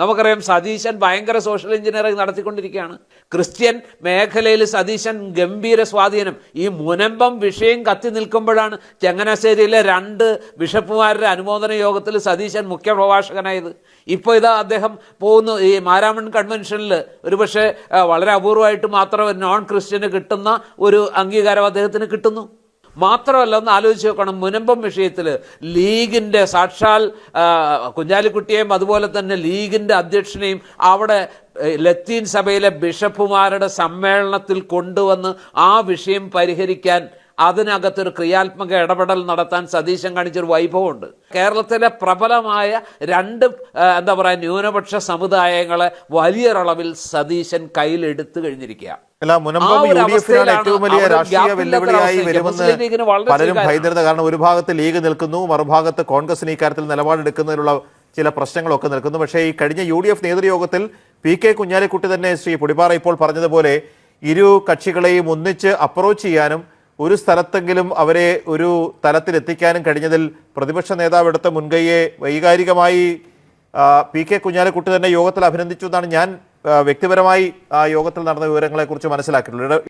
നമുക്കറിയാം സതീശൻ ഭയങ്കര social engineering നടത്തിക്കൊണ്ടിരിക്കുകയാണ്. ക്രിസ്ത്യൻ മേഖലയിൽ സതീശൻ ഗംഭീര സ്വാധീനം. ഈ മുനമ്പം വിഷയം കത്തി നിൽക്കുമ്പോഴാണ് ചങ്ങനാശ്ശേരിയിലെ രണ്ട് ബിഷപ്പുമാരുടെ അനുമോദന യോഗത്തിൽ സതീശൻ മുഖ്യ പ്രഭാഷകനായത് ഇപ്പോൾ ഇതാ അദ്ദേഹം പോകുന്നു. ഈ മാരാമൺ കൺവെൻഷനിൽ ഒരുപക്ഷെ പക്ഷേ വളരെ അപൂർവമായിട്ട് മാത്രം നോൺ ക്രിസ്ത്യന് കിട്ടുന്ന ഒരു അംഗീകാരം അദ്ദേഹത്തിന് കിട്ടുന്നു. മാത്രമല്ല ഒന്ന് ആലോചിച്ച് നോക്കണം. മുനമ്പം വിഷയത്തിൽ ലീഗിന്റെ സാക്ഷാൽ കുഞ്ഞാലിക്കുട്ടിയെയും അതുപോലെ തന്നെ ലീഗിന്റെ അധ്യക്ഷനെയും അവിടെ ലത്തീൻ സഭയിലെ ബിഷപ്പുമാരുടെ സമ്മേളനത്തിൽ കൊണ്ടുവന്ന് ആ വിഷയം പരിഹരിക്കാൻ അതിനകത്തൊരു ക്രിയാത്മക ഇടപെടൽ നടത്താൻ സതീശൻ കാണിച്ചൊരു വൈഭവമുണ്ട്. കേരളത്തിലെ പ്രബലമായ രണ്ട് എന്താ പറയുക ന്യൂനപക്ഷ സമുദായങ്ങളെ വലിയൊരളവിൽ സതീശൻ കയ്യിലെടുത്തു കഴിഞ്ഞിരിക്കുക ഏറ്റവും വലിയ രാഷ്ട്രീയ വെല്ലുവിളിയായി വരുമെന്ന് പലരും ഭയന്നിരുന്ന കാരണം ഒരു ഭാഗത്ത് ലീഗ് നിൽക്കുന്നു മറുഭാഗത്ത് കോൺഗ്രസിന് ഇക്കാര്യത്തിൽ നിലപാടെടുക്കുന്നതിനുള്ള ചില പ്രശ്നങ്ങളൊക്കെ നിൽക്കുന്നു. പക്ഷേ ഈ കഴിഞ്ഞ യു ഡി എഫ് നേതൃയോഗത്തിൽ പി കെ കുഞ്ഞാലിക്കുട്ടി തന്നെ ശ്രീ പുടിപ്പാറ ഇപ്പോൾ പറഞ്ഞതുപോലെ ഇരു കക്ഷികളെയും ഒന്നിച്ച് അപ്രോച്ച് ചെയ്യാനും ഒരു സ്ഥലത്തെങ്കിലും അവരെ ഒരു തലത്തിൽ എത്തിക്കാനും കഴിഞ്ഞതിൽ പ്രതിപക്ഷ നേതാവ് എടുത്ത മുൻകൈയെ വൈകാരികമായി പി കെ കുഞ്ഞാലിക്കുട്ടി തന്നെ യോഗത്തിൽ അഭിനന്ദിച്ചു എന്നാണ് ഞാൻ വ്യക്തിപരമായി ആ യോഗത്തിൽ നടന്ന വിവരങ്ങളെക്കുറിച്ച് മനസ്സിലാക്കിയിട്ടുള്ളത്